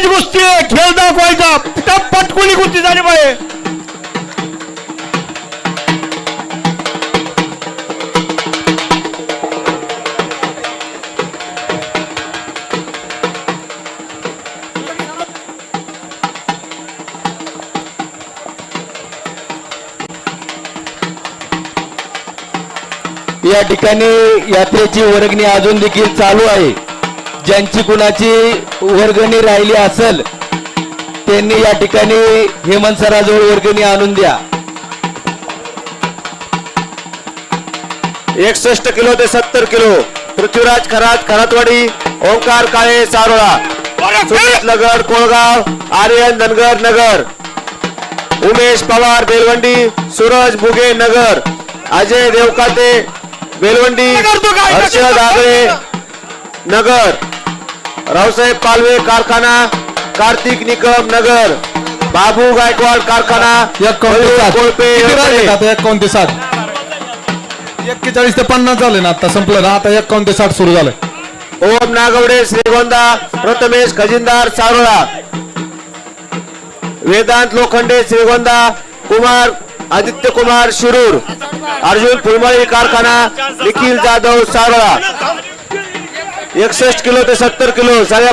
Challenge कुस्ती आहे. खेळ दाखवायचा त्या पटकुली कुस्ती झाली पाहिजे या ठिकाणी यात्रेची वर्गणी अजून देखील चालू आहे. ज्यांची कुणाची वर्गणी राहिली असेल त्यांनी या ठिकाणी हेमंत सराजवळ वर्गणी आणून द्या. एकसष्ट किलो ते सत्तर किलो. पृथ्वीराज खरात खरातवाडी ओंकार काळे सारोळा. सुमित नगर कोळगाव आर्यन धनगर नगर. उमेश पवार बेलवंडी सूरज बुगे नगर. अजय देवकाते बेलवंडी करतो काय? नगर रावसाहेब पालवे कारखाना कार्तिक निकम नगर बाबू गायकवाड कारखाना साठ एक्केचाळीस ते पन्नास झाले ना आता संपलं ना आता एकावन्न ते साठ सुरू झालंय. ओम नागवडे श्रीगोंदा प्रथमेश खजिनदार सारोळा. वेदांत लोखंडे श्रीगोंदा कुमार आदित्य कुमार शिरूर. अर्जुन फुलमाळी कारखाना निखिल जाधव सारोळा. एकसष्ट किलो ते सत्तर किलो सगळ्या